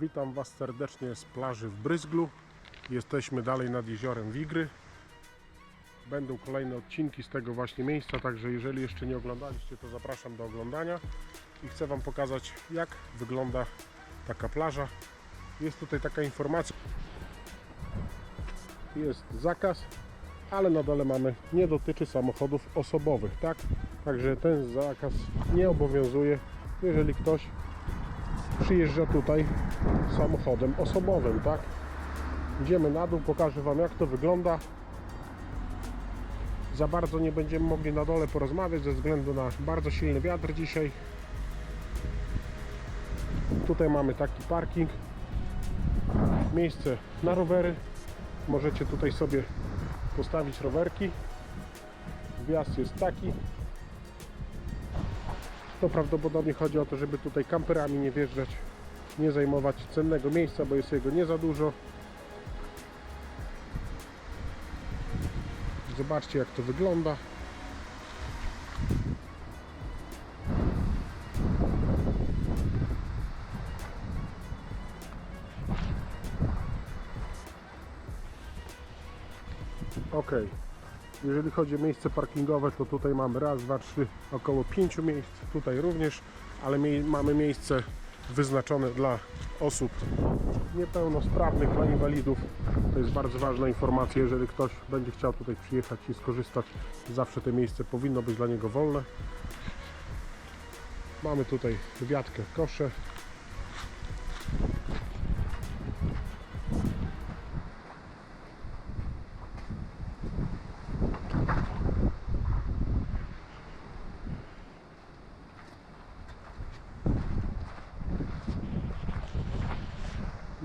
Witam Was serdecznie z plaży w Bryzglu. Jesteśmy dalej nad jeziorem Wigry. Będą kolejne odcinki z tego właśnie miejsca, także jeżeli jeszcze nie oglądaliście, to zapraszam do oglądania i chcę Wam pokazać, jak wygląda taka plaża. Jest tutaj taka informacja. Jest zakaz, ale na dole mamy nie dotyczy samochodów osobowych, tak? Także ten zakaz nie obowiązuje, jeżeli ktoś przyjeżdża tutaj samochodem osobowym, tak? Idziemy na dół, pokażę Wam jak to wygląda. Za bardzo nie będziemy mogli na dole porozmawiać ze względu na bardzo silny wiatr dzisiaj. Tutaj mamy taki parking. Miejsce na rowery. Możecie tutaj sobie postawić rowerki. Wjazd jest taki. To prawdopodobnie chodzi o to, żeby tutaj kamperami nie wjeżdżać, nie zajmować cennego miejsca, bo jest jego nie za dużo. Zobaczcie jak to wygląda. Ok. Jeżeli chodzi o miejsce parkingowe, to tutaj mamy raz, dwa, trzy, około pięciu miejsc. Tutaj również, ale mie mamy miejsce wyznaczone dla osób niepełnosprawnych, dla inwalidów. To jest bardzo ważna informacja, jeżeli ktoś będzie chciał tutaj przyjechać i skorzystać, zawsze to miejsce powinno być dla niego wolne. Mamy tutaj wiatkę, kosze.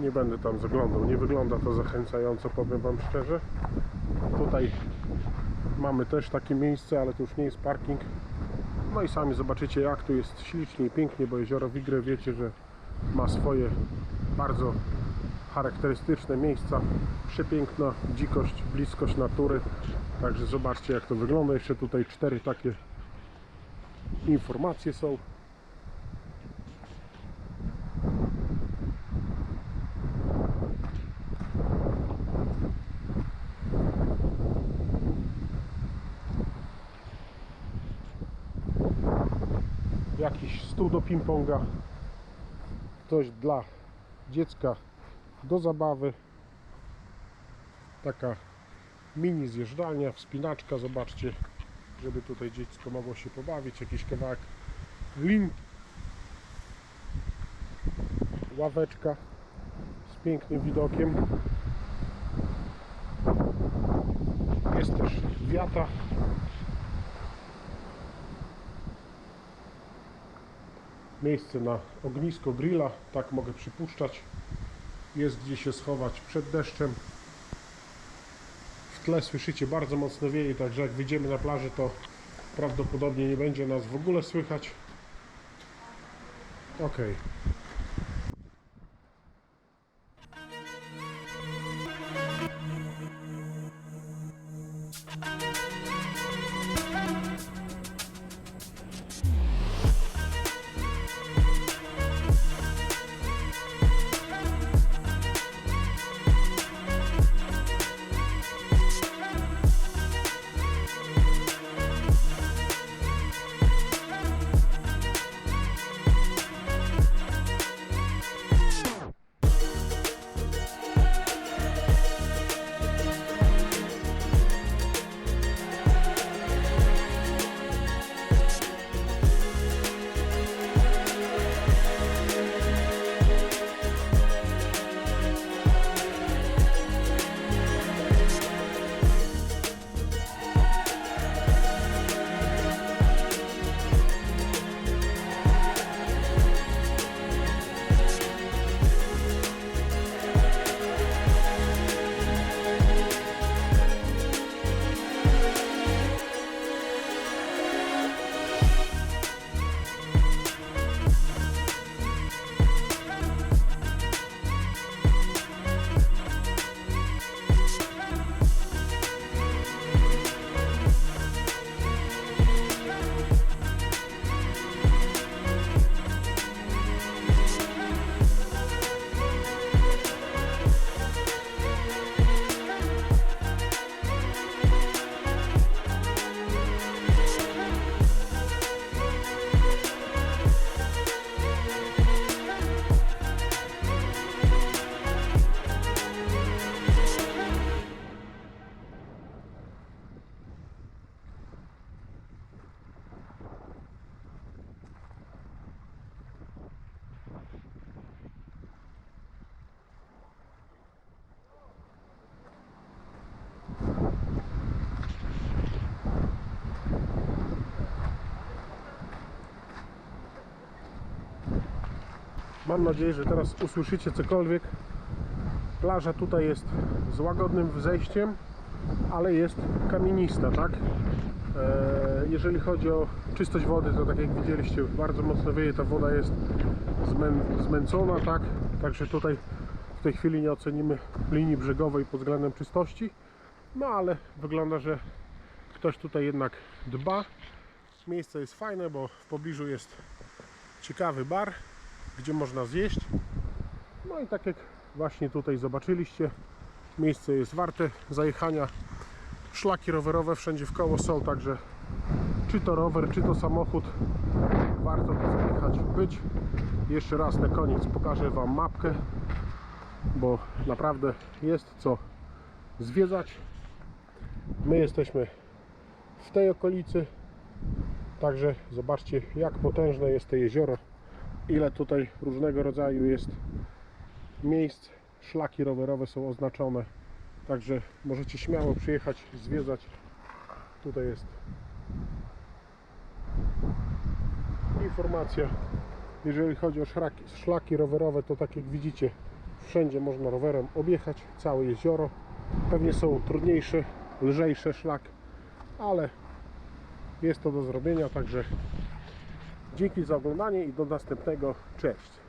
Nie będę tam zaglądał, nie wygląda to zachęcająco, powiem Wam szczerze. Tutaj mamy też takie miejsce, ale to już nie jest parking. No i sami zobaczycie jak tu jest ślicznie i pięknie, bo jezioro Wigry wiecie, że ma swoje bardzo charakterystyczne miejsca. Przepiękna dzikość, bliskość natury. Także zobaczcie jak to wygląda. Jeszcze tutaj cztery takie informacje są. Jakiś stół do ping-ponga, coś dla dziecka do zabawy, taka mini zjeżdżalnia, wspinaczka, zobaczcie, żeby tutaj dziecko mogło się pobawić, jakiś kawałek lin, ławeczka z pięknym widokiem, jest też wiata miejsce na ognisko grilla, tak mogę przypuszczać. Jest gdzie się schować przed deszczem. W tle słyszycie bardzo mocno wieje, także jak wyjdziemy na plażę, to prawdopodobnie nie będzie nas w ogóle słychać. Ok. Mam nadzieję, że teraz usłyszycie cokolwiek. Plaża tutaj jest z łagodnym zejściem, ale jest kamienista, tak? E, Jeżeli chodzi o czystość wody, to tak jak widzieliście, bardzo mocno wieje, ta woda jest zmę, zmęcona, tak? Także tutaj w tej chwili nie ocenimy linii brzegowej pod względem czystości, no ale wygląda, że ktoś tutaj jednak dba. Miejsce jest fajne, bo w pobliżu jest ciekawy bar, gdzie można zjeść. No i tak jak właśnie tutaj zobaczyliście, miejsce jest warte zajechania. Szlaki rowerowe wszędzie w koło są, także czy to rower, czy to samochód, warto tu zajechać, być. Jeszcze raz na koniec pokażę Wam mapkę, bo naprawdę jest co zwiedzać. My jesteśmy w tej okolicy, także zobaczcie jak potężne jest to jezioro, ile tutaj różnego rodzaju jest miejsc, szlaki rowerowe są oznaczone, także możecie śmiało przyjechać, zwiedzać. Tutaj jest informacja. Jeżeli chodzi o szlaki, szlaki rowerowe, to tak jak widzicie, wszędzie można rowerem objechać całe jezioro. Pewnie są trudniejsze, lżejsze szlak, ale jest to do zrobienia, także dzięki za oglądanie i do następnego. Cześć!